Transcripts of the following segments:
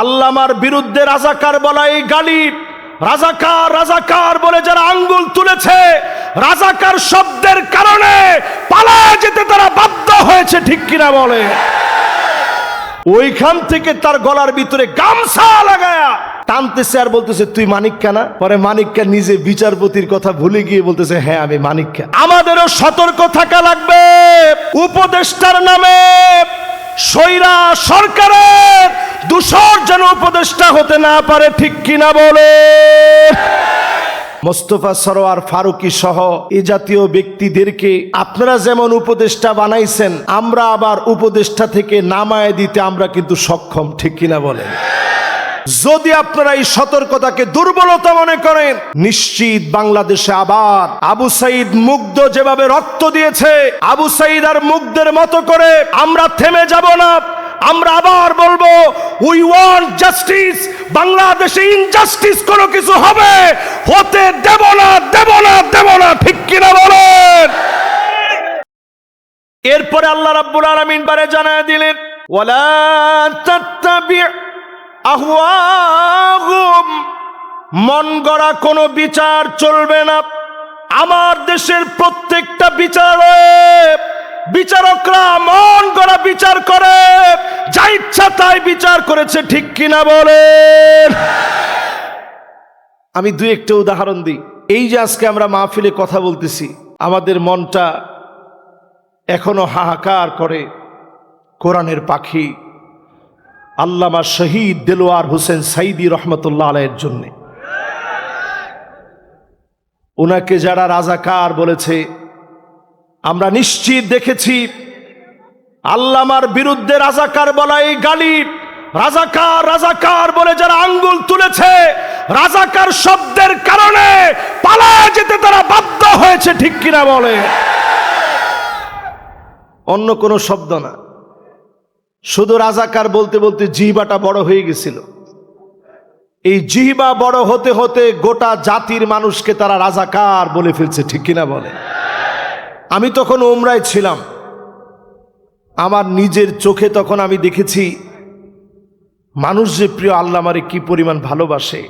আল্লামার বিরুদ্ধে রাজাকার বলা এই গালি রাজাকার রাজাকার বলে যারা আঙ্গুল তুলেছে, রাজাকার শব্দের কারণে পালায় যেতে তারা বাধ্য হয়েছে, ঠিক কিনা বলে? ওইখান থেকে তার গলার ভিতরে গামছা লাগায়া টানতেছে আর বলতেছে, তুই মানিক কেনা পরে মানিককা নিজে বিচারপতির কথা ভুলে গিয়ে বলতেছে হ্যাঁ আমি মানিক আমাদেরও সতর্ক থাকা লাগবে। উপদেষ্টার নামে সৈরা সরকারের দূষর যেন উপদেষ্টা হতে না পারে, ঠিক কিনা বলে? মোস্তফা সরোয়ার ফারুকি সহ এ জাতীয় ব্যক্তিদেরকে আপনারা যেমন উপদেষ্টা বানাইছেন, আমরা আবার উপদেষ্টা থেকে নামায় দিতে আমরা কিন্তু সক্ষম, ঠিক কিনা বলেন যদি আপনারা এই সতর্কতাকে দুর্বলতা মনে করেন, নিশ্চিত বাংলাদেশে আবার আবু সাইদ মুগ্ধ যেভাবে রক্ত দিয়েছে, আবু সাইদ আর মুগ্ধের মতো করে আমরা থেমে যাব না। আমরা আবার বলব উই ওয়ান্ট জাস্টিস বাংলাদেশে ইনজাস্টিস কোনো কিছু হবে, হতে দেব না দেব না দেব না, ঠিক কিনা বলেন? এরপরে আল্লাহ রাব্বুল আলামিন বারে জানায় দিলেন, ওয়ালা তাত্তাবি আহওয়াহুম, মন গড়া কোনো বিচার চলবে না। আমার দেশের প্রত্যেকটা বিচারক, বিচারকরা মন গড়া বিচার করে। যা ইচ্ছা তাই বিচার করেছে, ঠিক কিনা বলেন? আমি দুই একটা উদাহরণ দিই। এই যে আজকে আমরা মাহফিলে কথা বলতেছি, আমাদের মনটা এখনও হাহাকার করে কোরআনের পাখি, আল্লামা শহীদ দেলোয়ার হোসেন সাইদি রহমতুল্লাহ আলাইয়ের জন্যে। ওনাকে যারা রাজাকার বলেছে, আমরা নিশ্চিত দেখেছি আল্লামার বিরুদ্ধে রাজাকার বলা এই গালি। রাজাকার রাজাকার বলে যারা আঙ্গুল তুলেছে, রাজাকার শব্দের কারণে পালায় যেতে তারা বাধ্য হয়েছে, ঠিক কিনা বলে? অন্য কোনো শব্দ না। শুধু রাজাকার বলতে বলতে জিহবাটা বড় হয়ে গেছিল। এই জিহবা বড় হতে হতে গোটা জাতির মানুষকে তারা রাজাকার বলে ফেলছে, ঠিক কিনা বলে? আমি তখন ওমরায় ছিলাম। আমার নিজের চোখে তখন আমি দেখেছি, মানুষ যে প্রিয় আল্লাহ আমারে কি পরিমাণ ভালোবাসে,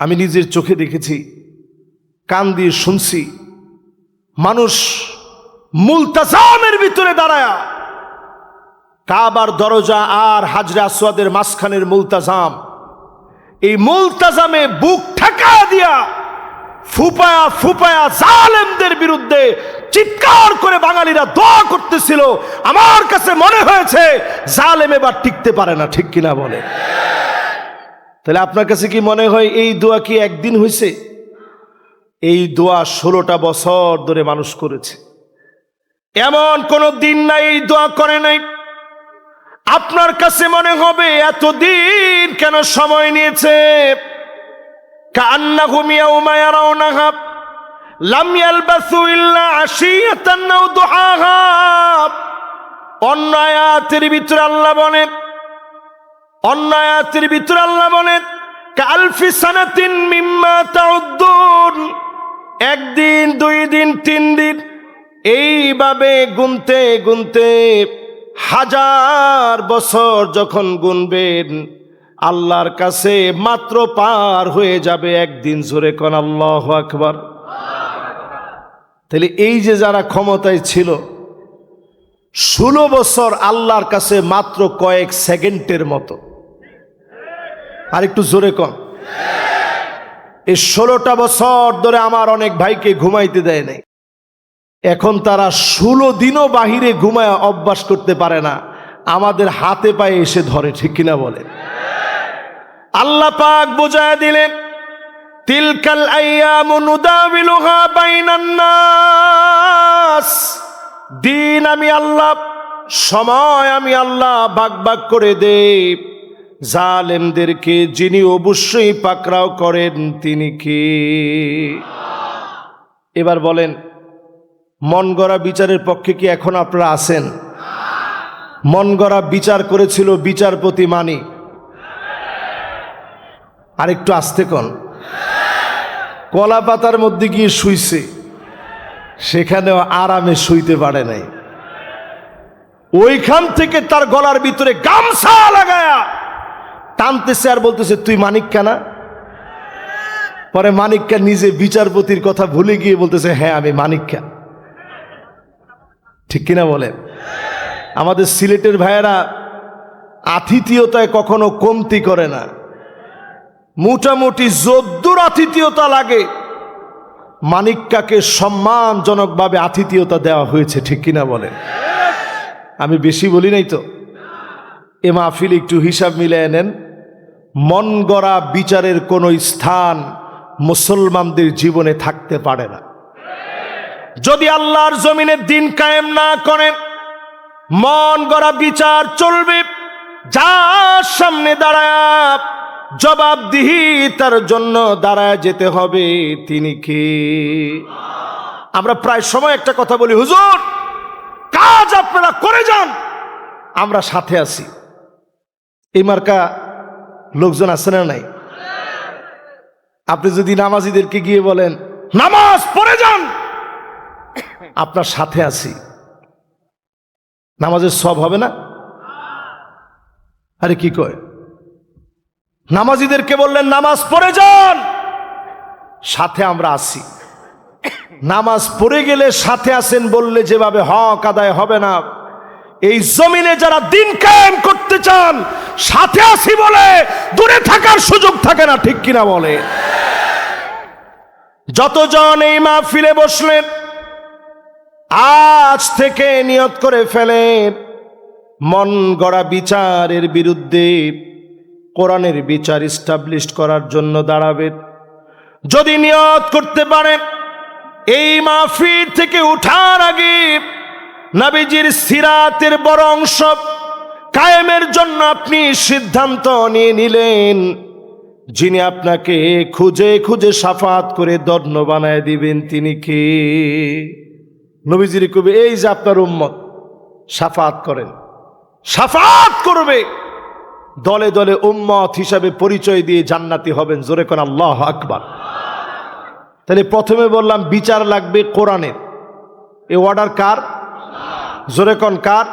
আমি নিজের চোখে দেখেছি, কান দিয়ে শুনছি, মানুষ মুলতাজামের ভিতরে দাঁড়ায়া, কাবার দরজা আর হাজরা আসওয়াদের মাঝখানের মুলতাজাম, এই মুলতাজামে বুক ঠেকা দিয়া ফুপায়া ফুপায়া জালেমদের বিরুদ্ধে চিৎকার করে বাঙালিরা দোয়া করতেছিল। আমার কাছে মনে হয়েছে, জালেম এবার টিকতে পারে না, ঠিক কিনা বলে? তাহলে আপনার কাছে কি মনে হয় এই দোয়া কি একদিন হয়েছে? এই দোয়া ষোলোটা বছর ধরে মানুষ করেছে। এমন কোন দিন নাই এই দোয়া করে নাই। আপনার কাছে মনে হবে এতদিন কেন সময় নিয়েছে? কান্নাহুম ইয়াউমা ইয়ারাউনাহা। লাম ইয়ালবাসু ইল্লা আশিয়াতান আও দুহাহা। অন্য আয়াতের আল্লাহ বলেন অন্য আয়াতের আল্লাহ বলেন কালফি সানাতিন মিম্মা তাউদ্দুন। একদিন, দুই দিন, তিন দিন, এইভাবে গুনতে গুনতে হাজার বছর যখন গুনবেন, আল্লাহর কাছে মাত্র পার হয়ে যাবে একদিন। জোরে কন আল্লাহ আকবার। তাহলে এই যে যারা ক্ষমতায় ছিল, ষোলো বছর আল্লাহর কাছে মাত্র কয়েক সেকেন্ডের মতো। আর একটু জোরে কম এই ষোলোটা বছর ধরে আমার অনেক ভাইকে ঘুমাইতে দেয় নাই। এখন তারা ষোলো দিনও বাহিরে ঘুমায় অভ্যাস করতে পারে না। আমাদের হাতে পায়ে এসে ধরে, ঠিক কিনা বলে আল্লাহ পাক বোঝায় দিলেন তিলকাল আইয়ামু নুদাবিলুহা বাইনান নাস। দিন আমি আল্লাহ, সময় আমি আল্লাহ ভাগ ভাগ করে দে জালেমদেরকে যিনি অবশ্যই পাকড়াও করেন, তিনি কে? এবার বলেন, মন গড়া বিচারের পক্ষে কি এখন আপনারা আছেন? মন গড়া বিচার করেছিল বিচারপতি মানি। আর একটু আসতে কন। কলা পাতার মধ্যে গিয়ে শুইছে, সেখানেও আরামে শুইতে পারে নাই। ওইখান থেকে তার গলার ভিতরে গামছা লাগায়া টানতেছে আর বলতেছে, তুই মানিক্কা না পরে মানিক্কা নিজে বিচারপতির কথা ভুলে গিয়ে বলতেছে হ্যাঁ আমি মানিক্কা ঠিক কিনা বলেন? আমাদের সিলেটের ভাইয়েরা আতিথীয়তায় কখনো কমতি করে না। মোটামুটি যদ্দুর আতিথীয়তা লাগে। মানিক্কাকে সম্মানজনকভাবে আতিথীয়তা দেওয়া হয়েছে, ঠিক কিনা বলেন? আমি বেশি বলি নাই তো। এ মাহফিল একটু হিসাব মিলে নেন। মন গড়া বিচারের কোনো স্থান মুসলমানদের জীবনে থাকতে পারে না। যদি আল্লাহর জমিনে দিন কায়েম না করেন মন গড়া বিচার চলবে, যার সামনে দাঁড়ায় জবাবদিহি তার জন্য দাঁড়ায় যেতে হবে, তিনি কে? আমরা প্রায় সময় একটা কথা বলি, হুজুর, কাজ আপনারা করে যান। আমরা সাথে আছি। এই মার্কা লোকজন আছে না নাই? আপনি যদি নামাজিদেরকে গিয়ে বলেন, নামাজ পড়ে যান, আপনার সাথে আছি। নামাজের সব হবে না? আরে কি কয়? নামাজিদেরকে বললেন, নামাজ পড়ে যান। সাথে আমরা আসি নামাজ পড়ে গেলে সাথে আসেন বললে যেভাবে হক আদায় হবে না। এই জমিনে যারা দিন কায়েম করতে চান, সাথে আসি বলে দূরে থাকার সুযোগ থাকে না, ঠিক কিনা বলে? যতজন এই মাহফিলে বসলেন, আজ থেকে নিয়ত করে ফেলেন, মন গড়া বিচারের বিরুদ্ধে কোরআনের বিচার ইস্টাবলিশ করার জন্য দাঁড়াবেন যদি নিয়ত করতে পারেন এই মাহফিল থেকে উঠার আগে নাবিজির সিরাতের বড় অংশ কায়েমের জন্য আপনি সিদ্ধান্ত নিয়ে নিলেন। যিনি আপনাকে খুঁজে খুঁজে সাফাত করে দর্ণ বানায় দিবেন, তিনি কে? নবীজির কবি, এই যে আপনার উম্মত, সাফাত করেন। সাফাত করবে। দলে দলে উম্মত হিসাবে পরিচয় দিয়ে জান্নাতি হবেন। জোরে কোন আল্লাহ আকবার। তাহলে প্রথমে বললাম, বিচার লাগবে কোরআনের। এ অর্ডার কার? জোরে কোন কার?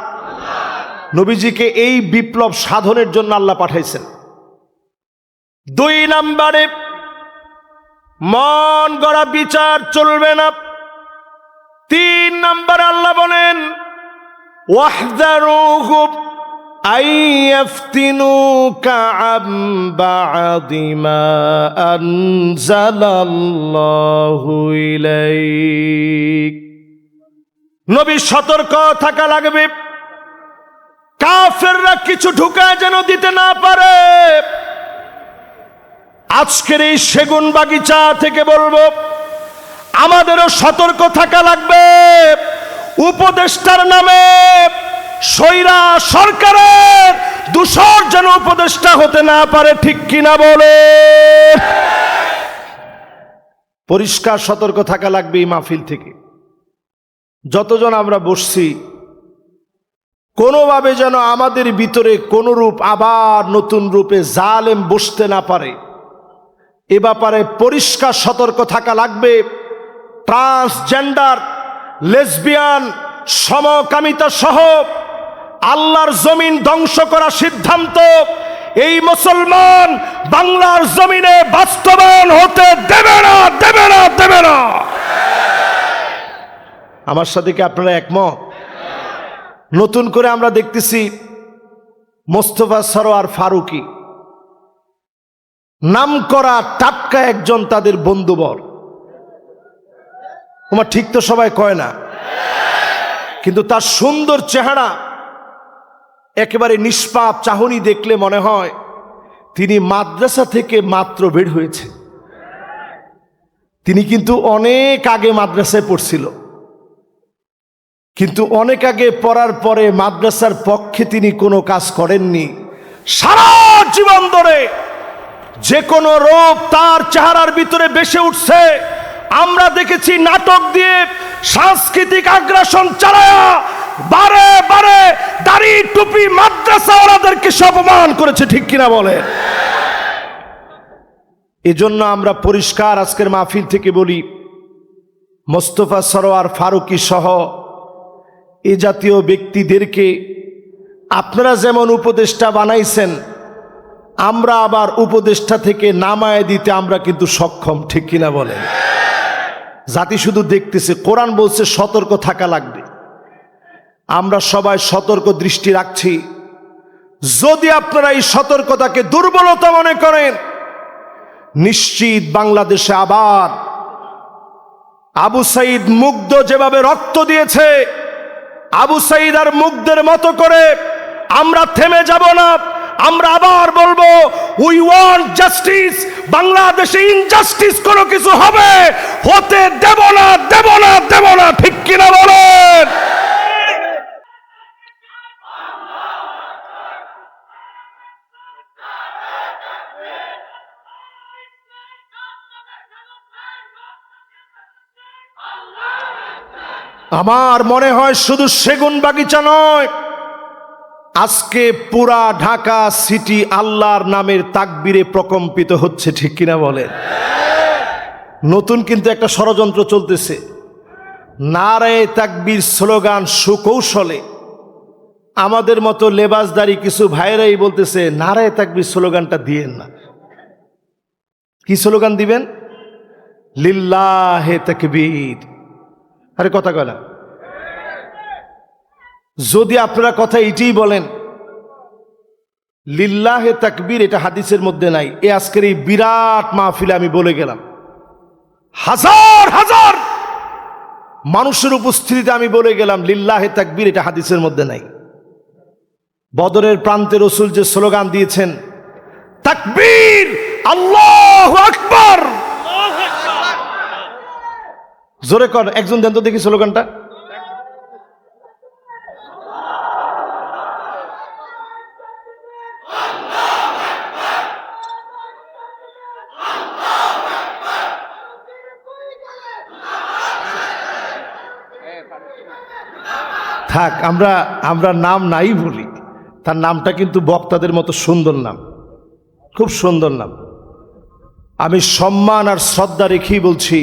নবীজিকে এই বিপ্লব সাধনের জন্য আল্লাহ পাঠাইছেন। দুই নাম্বারে, মন গড়া বিচার চলবে না। তিন নাম্বার আল্লাহ বলেন, ওয়াহদারুহুম أن يفتنوك عن بعض ما أنزل الله إليك নবী সতর্ক থাকা লাগবে কাফেররা কিছু ঢুকায় যেন দিতে না পারে আজকের এই সেগুন বাগিচা থেকে বলবো আমাদেরও সতর্ক থাকা লাগবে উপদেষ্টার নামে সৈরা সরকারের দূষর যেন উপদেষ্টা হতে না পারে, ঠিক কিনা বলে? পরিষ্কার সতর্ক থাকা লাগবে এই মাহফিল থেকে। যতজন আমরা বসছি, কোনোভাবে যেন আমাদের ভিতরে কোনো রূপ আবার নতুন রূপে জালেম বসতে না পারে। এ ব্যাপারে পরিষ্কার সতর্ক থাকা লাগবে। ট্রান্সজেন্ডার, লেসবিয়ান, সমকামিতা সহ আল্লাহর জমিন ধ্বংস করার সিদ্ধান্ত। এই মুসলমান বাংলার জমিনে বাস্তবায়ন হতে দেবে না দেবে না দেবে না। আমার সাথে কি আপনারা একমত? নতুন করে আমরা দেখতেছি মোস্তফা সরোয়ার ফারুকি। নাম করা টাটকা একজন তাদের বন্ধুবর। তোমার ঠিক তো সবাই কয় না? কিন্তু তার সুন্দর চেহারা একেবারে নিষ্পাপ চাহনি দেখলে মনে হয় তিনি মাদ্রাসা থেকে মাত্র বের হয়েছে। তিনি কিন্তু অনেক আগে মাদ্রাসায় পড়ছিল। কিন্তু অনেক আগে পড়ার পরে মাদ্রাসার পক্ষে তিনি কোনো কাজ করেননি। সারা জীবন ধরে যে কোনো রোগ তার চেহারার ভিতরে বেসে উঠছে। আমরা দেখেছি নাটক দিয়ে সাংস্কৃতিক আগ্রাসন চালায়া বারে বারে দাড়ি টুপি মাদ্রাসা ওরাদেরকে অপমান করেছে, ঠিক কিনা বলে? এজন্য আমরা পরিষ্কার আজকের মাহফিল থেকে বলি, মোস্তফা সরোয়ার ফারুকি সহ এ জাতীয় ব্যক্তিদেরকে আপনারা যেমন উপদেষ্টা বানাইছেন, আমরা আবার উপদেষ্টা থেকে নামায় দিতে আমরা কিন্তু সক্ষম, ঠিক কিনা বলেন জাতি শুধু দেখতেছে, কোরআন বলছে সতর্ক থাকা লাগবে। আমরা সবাই সতর্ক দৃষ্টি রাখছি। যদি আপনারা এই সতর্কতাকে দুর্বলতা মনে করেন, নিশ্চিত বাংলাদেশে আবার আবু সাইদ মুগ্ধ যেভাবে রক্ত দিয়েছে, আবু সাইদ আর মুগ্ধের মতো করে আমরা থেমে যাব না, আমরা আবার বলব উই ওয়ান্ট জাস্টিস বাংলাদেশে ইনজাস্টিস কোনো কিছু হবে, হতে দেব না দেব না দেব না, ঠিক কিনা বলেন? আমার মনে হয় শুধু সেগুন বাগিচা নয়, আজকে পুরা ঢাকা সিটি আল্লাহর নামের তাকবিরে প্রকম্পিত হচ্ছে, ঠিক কিনা বলেন? নতুন কিন্তু একটা ষড়যন্ত্র চলতেছে। নারায়ে তাকবির স্লোগান, সুকৌশলে। আমাদের মতো লেবাসদারি কিছু ভাইরাই বলতেছে, নারায়ে তাকবির স্লোগানটা দিয়েন না। কি স্লোগান দিবেন? লিল্লাহে তাকবীর। আরে কথা কয় না। যদি আপনারা কথা এটাই বলেন, লিল্লাহে তাকবীর এটা হাদিসের মধ্যে নাই। এ আজকের এই বিরাট মাহফিলে আমি বলে গেলাম। হাজার হাজার মানুষের উপস্থিতিতে আমি বলে গেলাম, লিল্লাহে তাকবীর এটা হাদিসের মধ্যে নাই। বদরের প্রান্তে রসুল যে স্লোগান দিয়েছেন, তাকবীর, আল্লাহ আকবার। জোরে কর, একজন দেন তো দেখি স্লোগানটা। থাক, আমরা আমরা নাম নাই বলি। তার নামটা কিন্তু বক্তাদের মতো সুন্দর নাম। খুব সুন্দর নাম। আমি সম্মান আর শ্রদ্ধা রেখেই বলছি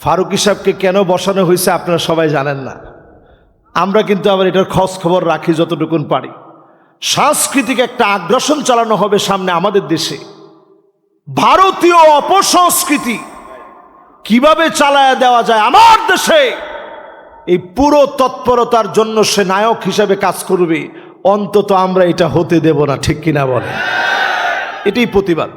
ফারুক সাহেবকে কেন বসানো হয়েছে আপনারা সবাই জানেন না। আমরা কিন্তু আবার এটার খোঁজ খবর রাখি যতটুকুন পারি। সাংস্কৃতিক একটা আগ্রাসন চালানো হবে সামনে আমাদের দেশে। ভারতীয় অপসংস্কৃতি কীভাবে চালায় দেওয়া যায় আমার দেশে, এই পুরো তৎপরতার জন্য সে নায়ক হিসাবে কাজ করবে। অন্তত আমরা এটা হতে দেব না, ঠিক কিনা বলে এটাই প্রতিবাদ।